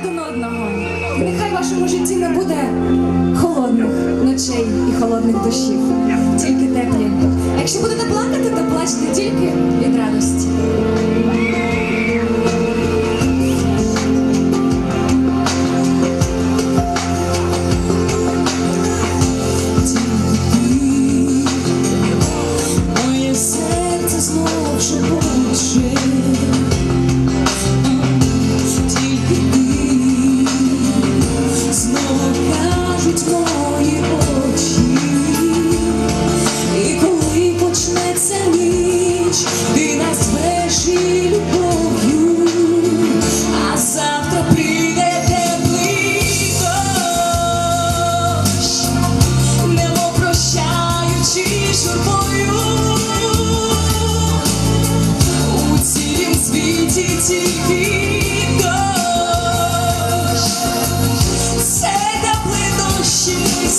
один одного. Нехай в вашому житті не буде холодних ночей і холодних душів, тільки теплі. Якщо будете плакати, то плачте тільки від радості.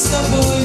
sabor.